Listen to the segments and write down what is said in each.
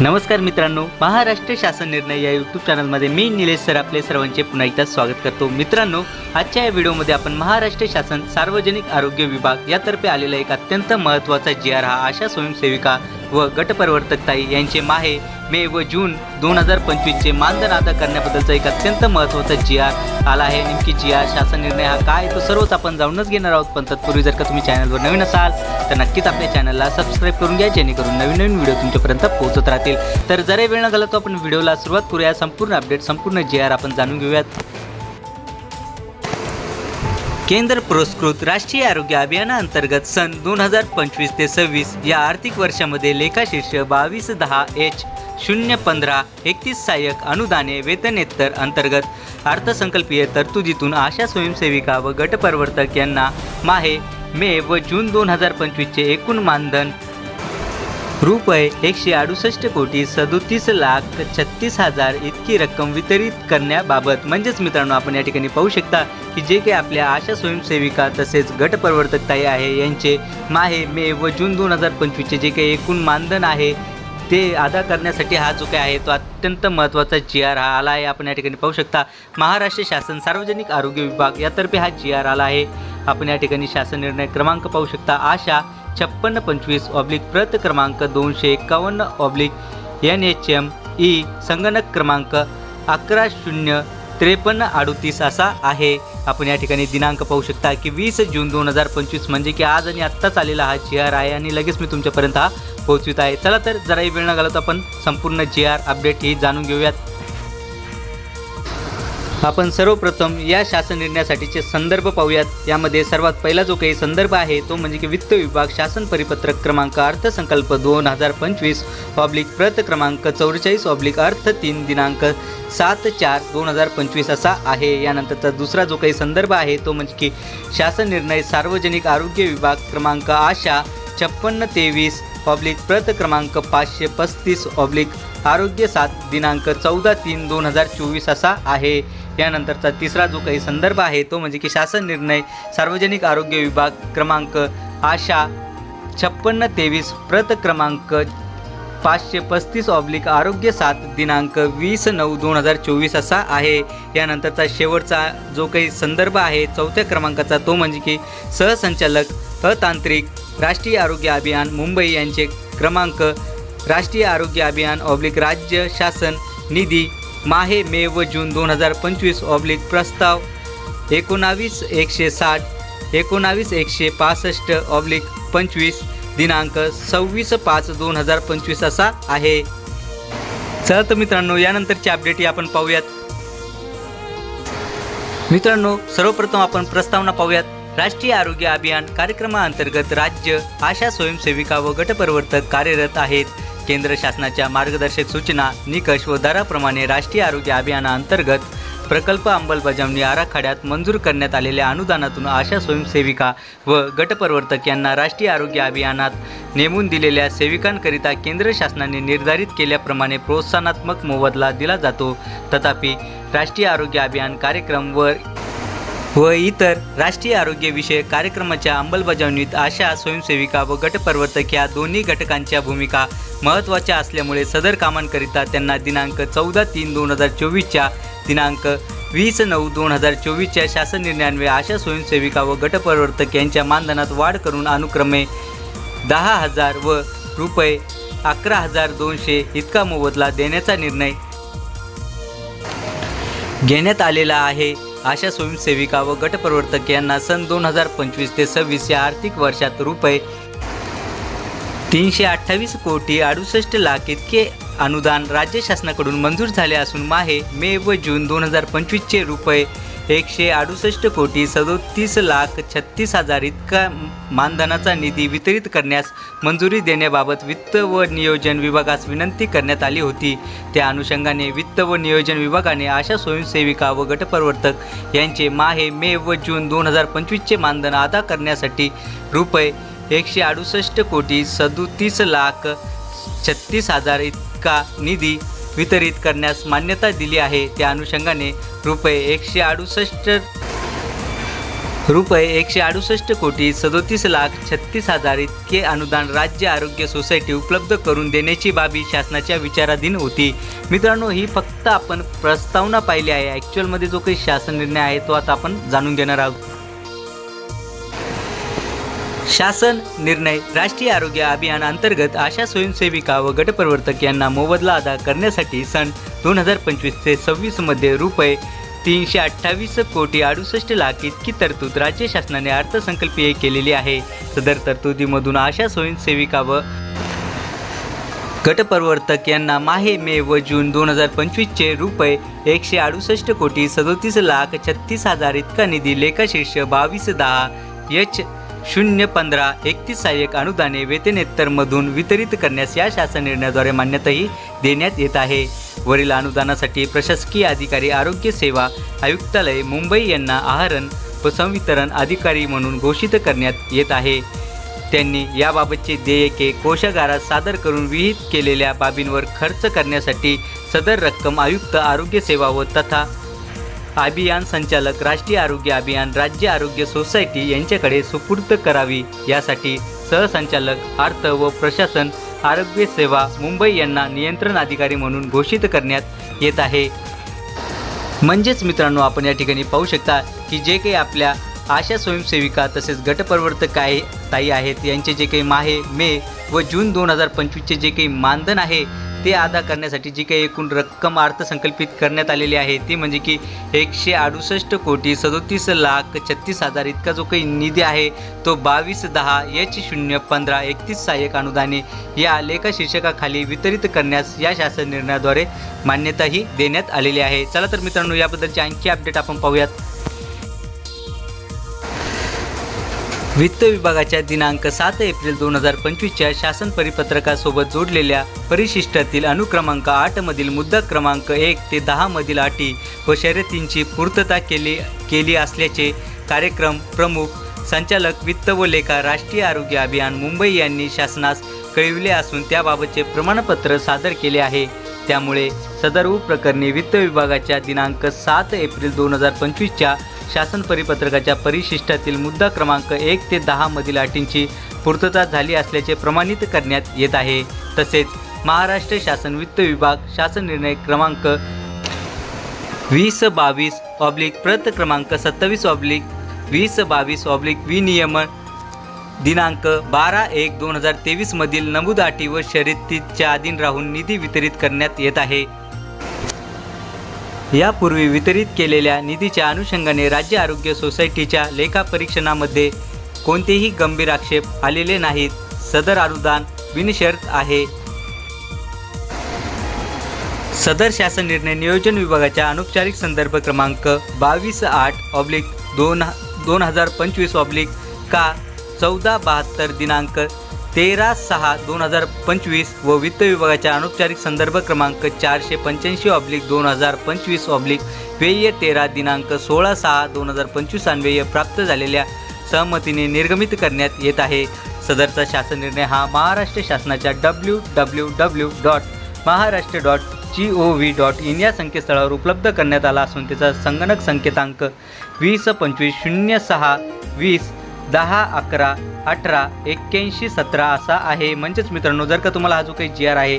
नमस्कार मित्रांनो महाराष्ट्र शासन निर्णय या यूट्यूब चॅनलमध्ये मी निलेश सर आपले सर्वांचे पुन्हा एकदा स्वागत करतो. मित्रांनो आजच्या या व्हिडिओमध्ये आपण महाराष्ट्र शासन सार्वजनिक आरोग्य विभाग यातर्फे आलेला एक अत्यंत महत्त्वाचा जी आर हा आशा स्वयंसेविका व गटप्रवर्तक ताई यांचे माहे मे व जून दोन हजार पंचवीसचे मानधन अदा करण्याबद्दलचा एक अत्यंत महत्त्वाचा जी आर आला आहे. नेमकी जी आर शासन निर्णय हा काय? तो सर्वच आपण जाणूनच घेणार आहोत. पण तत्पूर्वी जर का तुम्ही चॅनलवर नवीन असाल तर नक्कीच आपल्या चॅनलला सबस्क्राईब करून घ्या जेणेकरून नवीन नवीन व्हिडिओ तुमच्यापर्यंत पोहोचत राहतील. तर जरा वेळ न झाला तो आपण व्हिडिओला सुरुवात करूया. संपूर्ण अपडेट संपूर्ण जी आर आपण जाणून घेऊयात. केंद्र पुरस्कृत राष्ट्रीय आरोग्य अभियानाअंतर्गत सन दोन हजार पंचवीस ते सव्वीस या आर्थिक वर्षामध्ये लेखाशीर्ष बावीस दहा एच शून्य पंधरा एकतीस सहाय्यक अनुदाने वेतनेतर अंतर्गत अर्थसंकल्पीय तरतुदीतून आशा स्वयंसेविका व गटप्रवर्तक यांना माहे मे व जून दोन हजार पंचवीसचे एकूण मानधन रुपये एकशे अडुसष्ट कोटी सदोतीस लाख छत्तीस हजार इतकी रक्कम वितरित करण्याबाबत म्हणजेच मित्रांनो आपण या ठिकाणी पाहू शकता की जे काही आपल्या आशा स्वयंसेविका तसेच गटप्रवर्तक ताई आहे यांचे माहे मे व जून दोन हजार पंचवीसचे जे काही एकूण मानधन आहे ते अदा करण्यासाठी हा जो काय आहे तो अत्यंत महत्त्वाचा जी आर हा आला आहे. आपण या ठिकाणी पाहू शकता महाराष्ट्र शासन सार्वजनिक आरोग्य विभाग यातर्फे हा जी आर आला आहे. आपण या ठिकाणी शासन निर्णय क्रमांक पाहू शकता. आशा छप्पन्न पंचवीस ऑब्लिक प्रत क्रमांक दोनशे एकावन्न oblique N H M E संगणक क्रमांक अकरा शून्य त्रेपन्न अडुतीस असा आहे. आपण या ठिकाणी दिनांक पाहू शकता की वीस जून दोन हजार पंचवीस म्हणजे की आज आणि आत्ताच आलेला हा जी आर आहे आणि लगेच मी तुमच्यापर्यंत हा पोहोचवित आहे. चला तर जराही वेळ न घालवता आपण संपूर्ण जी आर अपडेट ही जाणून घेऊयात. आपण सर्वप्रथम या शासन निर्णयासाठीचे संदर्भ पाहूयात. यामध्ये सर्वात पहिला जो काही संदर्भ आहे तो म्हणजे की वित्त विभाग शासन परिपत्रक क्रमांक अर्थसंकल्प दोन हजार पंचवीस ऑब्लिक प्रत क्रमांक चौवेचाळीस ऑब्लिक अर्थ तीन दिनांक सात चार दोन हजार पंचवीस असा आहे. यानंतरचा दुसरा जो काही संदर्भ आहे तो म्हणजे की शासन निर्णय सार्वजनिक आरोग्य विभाग क्रमांक आशा छप्पन्न तेवीस ऑब्लिक प्रत क्रमांक पाचशे पस्तीस ऑब्लिक आरोग्य सात दिनांक चौदा तीन दोन हजार चोवीस असा आहे. यानंतरचा तिसरा जो काही संदर्भ आहे तो म्हणजे की शासन निर्णय सार्वजनिक आरोग्य विभाग क्रमांक आशा छप्पन्न तेवीस प्रत क्रमांक पाचशे पस्तीस ऑब्लिक आरोग्य सात दिनांक वीस नऊ दोन हजार चोवीस असा आहे. यानंतरचा शेवटचा जो काही संदर्भ आहे चौथ्या क्रमांकाचा तो म्हणजे की सहसंचालक अतांत्रिक राष्ट्रीय आरोग्य अभियान मुंबई यांचे क्रमांक राष्ट्रीय आरोग्य अभियान ऑब्लिक राज्य शासन निधी माहे मे व जून दोन हजार पंचवीस ऑब्लिक प्रस्ताव. एकोणावीस एकशे साठ एकोणावीस एकशे पासष्ट ऑब्लिक पंचवीस दिनांक सव्वीस पाच दोन हजार पंचवीस असा आहे. चला तर मित्रांनो यानंतरची अपडेट आपण पाहूयात. मित्रांनो सर्वप्रथम आपण प्रस्तावना पाहूयात. राष्ट्रीय आरोग्य अभियान कार्यक्रमाअंतर्गत राज्य आशा स्वयंसेविका व गटप्रवर्तक कार्यरत आहेत. केंद्र शासनाच्या मार्गदर्शक सूचना निकष व दराप्रमाणे राष्ट्रीय आरोग्य अभियानाअंतर्गत प्रकल्प अंमलबजावणी आराखड्यात मंजूर करण्यात आलेल्या अनुदानातून आशा स्वयंसेविका व गटप्रवर्तक यांना राष्ट्रीय आरोग्य अभियानात नेमून दिलेल्या सेविकांकरिता केंद्र शासनाने निर्धारित केल्याप्रमाणे प्रोत्साहनात्मक मोबदला दिला जातो. तथापि राष्ट्रीय आरोग्य अभियान कार्यक्रम व इतर राष्ट्रीय आरोग्यविषयक कार्यक्रमाच्या अंमलबजावणीत आशा स्वयंसेविका व गटप्रवर्तक या दोन्ही घटकांच्या भूमिका महत्त्वाच्या असल्यामुळे सदर कामांकरिता त्यांना दिनांक चौदा तीन दोन हजार चोवीसच्या दिनांक वीस नऊ दोन हजार चोवीसच्या शासन निर्णयान्वये आशा स्वयंसेविका व गटप्रवर्तक यांच्या मानधनात वाढ करून अनुक्रमे दहा हजार व रुपये अकरा हजार दोनशे इतका मोबदला देण्याचा निर्णय घेण्यात आलेला आहे. अशा स्वयंसेविका व गटप्रवर्तक यांना सन दोन हजार पंचवीस ते सव्वीस या आर्थिक वर्षात रुपये तीनशे अठ्ठावीस कोटी अडुसष्ट लाख इतके अनुदान राज्य शासनाकडून मंजूर झाले असून माहे मे व जून दोन हजार पंचवीसचे रुपये एकशे अडुसष्ट कोटी सदोतीस लाख छत्तीस हजार इतका मानधनाचा निधी वितरित करण्यास मंजुरी देण्याबाबत वित्त व नियोजन विभागास विनंती करण्यात आली होती. त्या अनुषंगाने वित्त व नियोजन विभागाने आशा स्वयंसेविका व गटप्रवर्तक यांचे माहे मे व जून दोन हजार पंचवीसचे मानधन अदा करण्यासाठी रुपये एकशे अडुसष्ट कोटी सदोतीस लाख छत्तीस हजार इतका निधी वितरित करण्यास मान्यता दिली आहे. त्या अनुषंगाने रुपये एकशे अडुसष्ट रुपये एकशे अडुसष्ट कोटी सदोतीस लाख छत्तीस हजार इतके अनुदान राज्य आरोग्य सोसायटी उपलब्ध करून देण्याची बाबी शासनाच्या विचाराधीन होती. मित्रांनो ही फक्त आपण प्रस्तावना पाहिली आहे. ॲक्च्युअलमध्ये जो काही शासन निर्णय आहे तो आता आपण जाणून घेणार आहोत. शासन निर्णय राष्ट्रीय आरोग्य अभियान अंतर्गत आशा स्वयंसेविका व गटप्रवर्तक यांना मोबदला अदा करण्यासाठी सन दोन हजार पंचवीस ते सव्वीसमध्ये रुपये तीनशे अठ्ठावीस कोटी अडुसष्ट लाख इतकी तरतूद राज्य शासनाने अर्थसंकल्पीय केलेली आहे. सदर तरतुदीमधून आशा स्वयंसेविका व गटप्रवर्तक यांना माहे मे व जून दोन हजार पंचवीसचे रुपये एकशे अडुसष्ट कोटी सदोतीस लाख छत्तीस हजार इतका निधी लेखाशीर्ष बावीस दहा एच शून्य पंधरा एकतीस सहाय्यक अनुदाने वेतनेत्तरमधून वितरित करण्यास या शासन निर्णयाद्वारे मान्यताही देण्यात येत आहे. वरील अनुदानासाठी प्रशासकीय अधिकारी आरोग्य सेवा आयुक्तालय मुंबई यांना आहरण व संवितरण अधिकारी म्हणून घोषित करण्यात येत आहे. त्यांनी याबाबतचे देयके कोशागारात सादर करून विहित केलेल्या बाबींवर खर्च करण्यासाठी सदर रक्कम आयुक्त आरोग्य सेवा व तथा अभियान संचालक राष्ट्रीय आरोग्य अभियान राज्य आरोग्य सोसायटी यांच्याकडे सुपूर्द करावी. यासाठी सहसंचालक अर्थ व प्रशासन आरोग्य सेवा मुंबई यांना नियंत्रण अधिकारी म्हणून घोषित करण्यात येत आहे. म्हणजेच मित्रांनो आपण या ठिकाणी पाहू शकता की जे काही आपल्या आशा स्वयंसेविका तसेच गटप्रवर्तक आहे ताई आहेत यांचे जे काही माहे मे व जून दोन हजार पंचवीसचे जे काही मानधन आहे ते अदा करण्यासाठी जी काही एकूण रक्कम अर्थसंकल्पित करण्यात आलेली आहे ती म्हणजे की एकशे अडुसष्ट कोटी सदोतीस लाख छत्तीस हजार इतका जो काही निधी आहे तो बावीस दहा एच शून्य पंधरा एकतीस सहाय्यक अनुदाने या लेखा शीर्षकाखाली वितरित करण्यास या शासन निर्णयाद्वारे मान्यताही देण्यात आलेली आहे. चला तर मित्रांनो याबद्दलचे आणखी अपडेट आपण पाहूयात. वित्त विभागाच्या दिनांक सात एप्रिल दोन हजार पंचवीसच्या शासन परिपत्रकासोबत जोडलेल्या परिशिष्टातील अनुक्रमांक आठमधील मुद्दा क्रमांक एक ते दहामधील अटी व शर्यतींची पूर्तता केली केली असल्याचे कार्यक्रम प्रमुख संचालक वित्त व लेखा राष्ट्रीय आरोग्य अभियान मुंबई यांनी शासनास कळविले असून त्याबाबतचे प्रमाणपत्र सादर केले आहे. त्यामुळे सदर प्रकरणी वित्त विभागाच्या दिनांक सात एप्रिल दोन हजार पंचवीसच्या शासन परिपत्रकाच्या परिशिष्टातील मुद्दा क्रमांक एक ते दहा मधील अटींची पूर्तता झाली असल्याचे प्रमाणित करण्यात येत आहे. तसेच महाराष्ट्र शासन वित्त विभाग शासन निर्णय क्रमांक वीस बावीस ऑब्लिक प्रत क्रमांक सत्तावीस ऑब्लिक वीस बावीस ऑब्लिक विनियमन दिनांक बारा एक दोन हजार तेवीसमधील नमूद अटी व शर्यतीच्या अधीन राहून निधी वितरित करण्यात येत आहे. यापूर्वी वितरित केलेल्या निधीच्या अनुषंगाने राज्य आरोग्य सोसायटीच्या लेखापरीक्षणामध्ये कोणतेही गंभीर आक्षेप आलेले नाहीत. सदर अनुदान बिनशर्त आहे. सदर शासन निर्णय नियोजन विभागाच्या अनौपचारिक संदर्भ क्रमांक बावीस आठ ऑब्लिक दोन दोन हजार पंचवीस ऑब्लिक का चौदा बहात्तर दिनांक तेरा सहा दोन हजार पंचवीस व वित्त विभागाच्या अनौपचारिक संदर्भ क्रमांक चारशे पंच्याऐंशी ऑब्लिक दोन हजार पंचवीस ऑब्लिक व्यय तेरा दिनांक सोळा सहा दोन हजार पंचवीस अन्वय प्राप्त झालेल्या सहमतीने निर्गमित करण्यात येत आहे. सदरचा शासन निर्णय हा महाराष्ट्र शासनाच्या W W W dot Maharashtra dot G O V dot in या संकेतस्थळावर उपलब्ध करण्यात आला असून त्याचा संगणक संकेतांक वीस पंचवीस शून्य सहा वीस दहा अकरा अठरा एक्क्याऐंशी सतरा असा आहे. म्हणजेच मित्रांनो जर का तुम्हाला हा जो काही जी आर आहे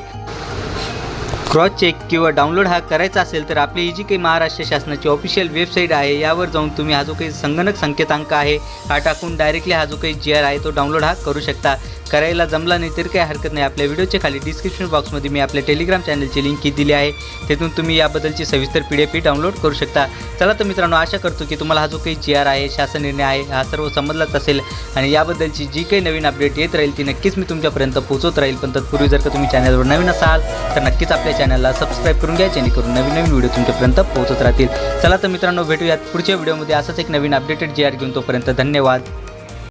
क्रॉस चेक किंवा डाउनलोड हा करायचा असेल तर आपली ही जी काही महाराष्ट्र शासनाची ऑफिशियल वेबसाईट आहे यावर जाऊन तुम्ही हा जो काही संगणक संकेतांक आहे हा टाकून डायरेक्टली हा जो काही जी आर आहे तो डाउनलोड हा करू शकता. करायला जमला नाही तर काही हरकत नाही. आपल्या व्हिडिओच्या खाली डिस्क्रिप्शन बॉक्समध्ये मी आपल्या टेलिग्राम चॅनलची लिंक दिली आहे. तिथून तुम्ही याबद्दलची सविस्तर पी डी एफ डाउनलोड करू शकता. चला तर मित्रांनो आशा करतो की तुम्हाला हा जो काही जी आर आहे शासन निर्णय आहे हा सर्व समजलाच असेल. आणि याबद्दलची जी काही नवीन अपडेट येत राहील ती नक्कीच मी तुमच्यापर्यंत पोहोचत राहील. पण तत्पूर्वी जर का तुम्ही चॅनलवर नवीन असाल तर नक्कीच आपल्या चॅनलला सबस्क्राईब करून घ्या जेणेकरून नवीन नवीन व्हिडिओ तुमच्यापर्यंत पोहोचत राहतील. चला तर मित्रांनो भेटूयात पुढच्या व्हिडिओमध्ये असंच एक नवीन अपडेटेड जी आर घेऊन तोपर्यंत धन्यवाद.